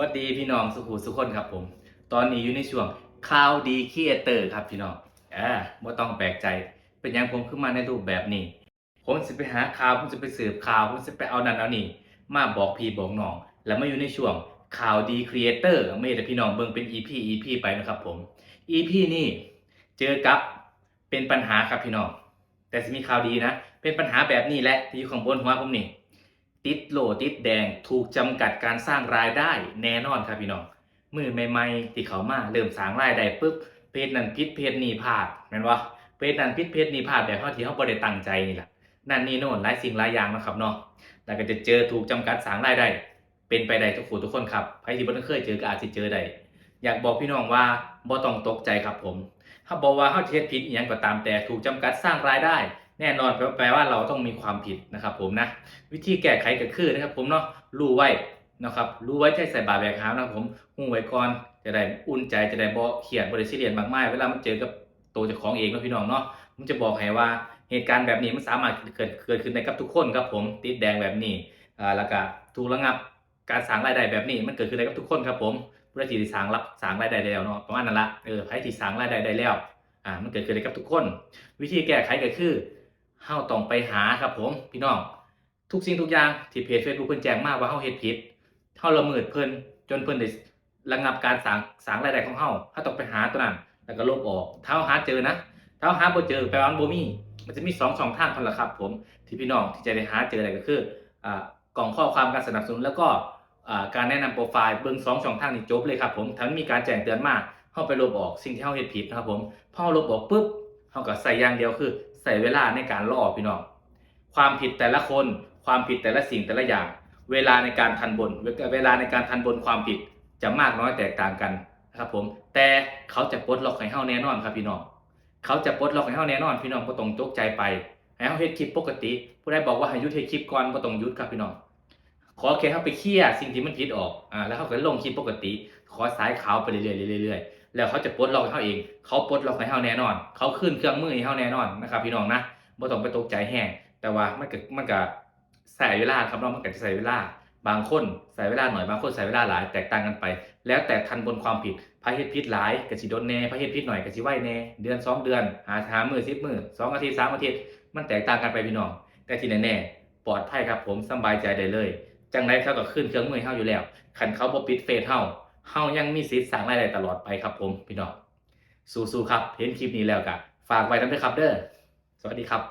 วัสดีพี่น้องสุขุสุขคนครับผม ตอนนี้อยู่ในช่วงข่าวดีครีเอเตอร์ครับพี่น้องอ่าไม่ต้องแปลกใจ เป็นยังผมขึ้นมาในรูปแบบนี้ ผมจะไปหาข่าวผมจะไปสืบข่าวผมจะไปเอานั่นเอานี่มาบอกพี่บอกน้อง แล้วมาอยู่ในช่วงข่าวดีครีเอเตอร์ไม่แต่พี่น้องเบิ่งเป็น EP EP ไปนะครับผม EP นี่เจอกับเป็นปัญหาครับพี่น้องแต่จะมีข่าวดีนะ เป็นปัญหาแบบนี้แหละที่อยู่ข้างบนหัวผมนี่ ติดโลติดแดงถูกจำกัดการสร้างรายได้แน่นอนครับพี่น้องมือใหม่ๆที่เขามาเริ่มสร้างรายได้ปุ๊บเพจนั้นพิษเพจนี้พลาดแม่นวะเพจนั้นพิษเพจนี้พลาดแบบเขาที่เขาบ่ได้ตั้งใจนี่แหละนั่นนี่โน่นหลายสิ่งหลายอย่างนะครับเนาะแล้วก็จะเจอถูกจำกัดสร้างรายได้เป็นไปได้ทุกผู้ทุกคนครับใครที่บ่เคยเจอก็อาจจะเจอได้อยากบอกพี่น้องว่าบ่ต้องตกใจครับผมถ้าบอกว่าเขาเทศผิดอหยังก็ตามแต่ถูกจำกัดสร้างรายได้ แน่นอนแปลว่าเราต้องมีความผิดนะครับผมนะวิธีแก้ไขก็คือนะครับผมเนาะรู้ไว้นะครับรู้ไว้ใช้ใส่บาตรแบกหามนะครับผมหูไว้ก่อนจะได้อุ่นใจจะได้บ่เครียดบ่ได้ซีเรียสมากมายเวลามันเจอกับตัวเจ้าของเองนะพี่น้องเนาะผมจะบอกให้ว่าเหตุการณ์แบบนี้มันสามารถเกิดเกิดขึ้นได้กับทุกคนครับผมติดแดงแบบนี้อ่าแล้วก็ถูกระงับการสร้างรายได้แบบนี้มันเกิดขึ้นได้กับทุกคนครับผมผู้ใดที่สร้างรับสร้างรายได้ได้แล้วเนาะประมาณนั้นละเออใครที่สร้างรายได้ได้แล้วอ่ามันเกิดขึ้นได้กับทุกคน วิธีแก้ไขก็คือ เฮาต้องไปหาครับผมพี่น้อง ทุกสิ่งทุกอย่างที่เพจ Facebook เพิ่นแจ้งมาว่าเฮาเฮ็ดผิดเฮาละเมิดเพิ่นจนเพิ่นได้ระงับการสางสางรายได้ของเฮาเฮาต้องไปหาตัวนั้นแล้วก็ลบออกถ้าหาเจอนะถ้าเฮาหาบ่เจอแปลว่ามันบ่มีมันจะมี2ช่องทางเท่านั้นละครับผมที่พี่น้องที่จะได้หาเจอได้ก็คืออ่ากล่องข้อความการสนับสนุนแล้วก็อ่าการแนะนำโปรไฟล์เบิ่ง2ช่องทางนี้จบเลยครับผมถ้ามันมีการแจ้งเตือนมาเฮาไปลบออกสิ่งที่เฮาเฮ็ดผิดนะครับผมพอลบออกปุ๊บเฮาก็ใส่อย่างเดียวคือ ใส่เวลาในการรอพี่น้อง ความผิดแต่ละคน ความผิดแต่ละสิ่งแต่ละอย่าง เวลาในการทันบน เวลาในการทันบนความผิดจะมากน้อยแตกต่างกันนะครับผม แต่เขาจะปลดล็อกให้เฮาแน่นอนครับพี่น้อง เขาจะปลดล็อกให้เฮาแน่นอน พี่น้องบ่ต้องตกใจไป ให้เฮาเฮ็ดคลิปปกติ ผู้ใดบอกว่าให้ยุดเฮ็ดคลิปก่อนบ่ต้องหยุดครับพี่น้อง ขอแค่เฮาไปเคลียร์สิ่งที่มันผิดออก อ่า แล้วเขาก็ลงคลิปปกติ ขอสายขาวไปเรื่อยๆเรื่อยๆ แล้วเขาจะปลดล็อกให้เฮาเองเขาปลดล็อกให้เฮาแน่นอน เขาขึ้นเครื่องมือให้เฮาแน่นอนนะครับ พี่น้องนะบ่ต้องไปตกใจแห้งแต่ว่ามันก็มันก็ใส่เวลาครับเนาะมันก็จะใส่เวลา บางคนใส่เวลาหน่อยบางคนใส่เวลาหลายแตกต่างกันไป แล้วแต่ทันบนความผิดพระเฮ็ดผิดหลายก็สิโดนแน่พระเฮ็ดผิดหน่อยก็สิไหวแน่เดือนสองเดือน หาหามื้อ10มื้อสองอาทิตย์สามอาทิตย์มันแตกต่างกันไปพี่น้อง แต่ที่แน่ๆปลอดภัยครับผมสบายใจได้เลย จังไรเขาก็ขึ้นเครื่องมือให้เฮาอยู่แล้วคันเขาบ่ปิดเฟซเฮา เฮายังมีสิทธิ์สั่งรายได้ตลอดไปครับผมพี่น้องสู้ๆครับ เห็นคลิปนี้แล้วก็ฝากไว้นำด้วยครับเด้อสวัสดีครับ